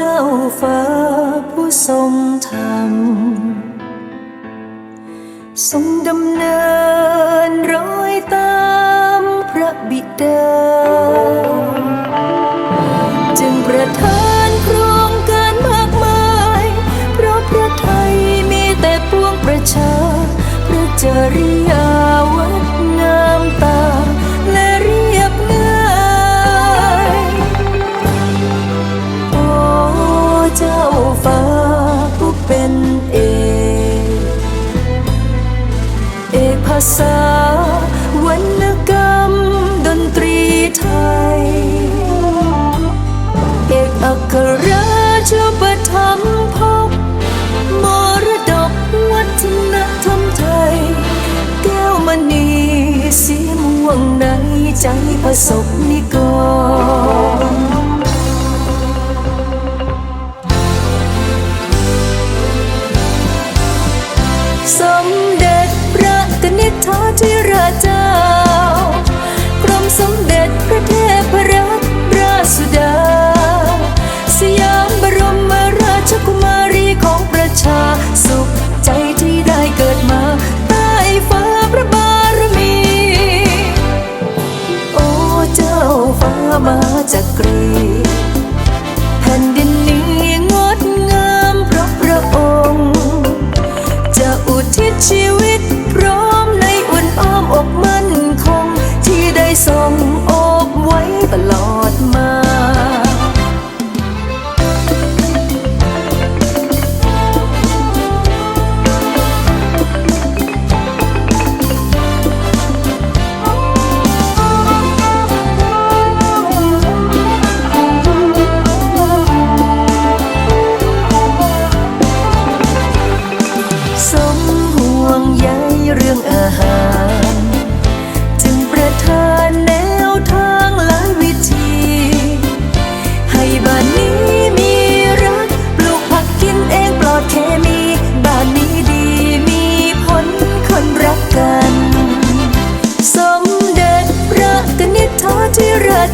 เจ้าฟ้าผู้ทรงธรรม ทรงดำเนินรอยตามพระบิดา จึงประทานโครงการมากมาย เพราะพระไทยมีแต่ปวงประชา พระจริยาาษาวรรณกรรมดนตรีไทย เอกอัครราชประธรรพบมรดกวัฒนธรรมไทย แก้วมณีสีม่วงในใจประสบนิกร the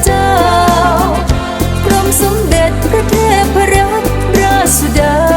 เจ้า กรมสมเด็จพระเทพรัตนราชสุดา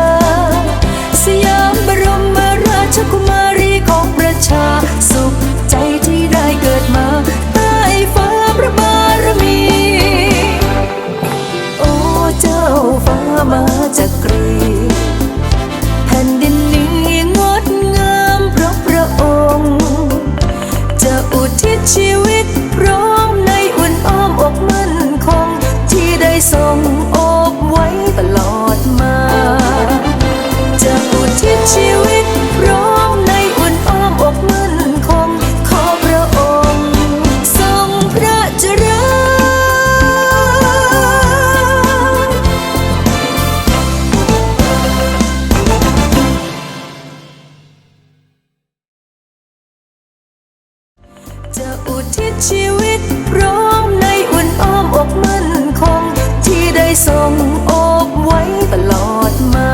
ทิศชีวิตร้อมในอุ่นอ้อมอกมั่นคง ที่ได้ส่งอบไว้ตลอดมา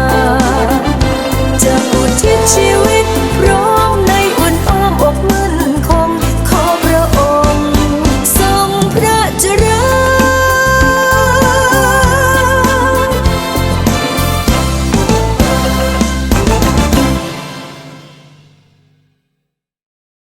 จะอุทิศชีวิต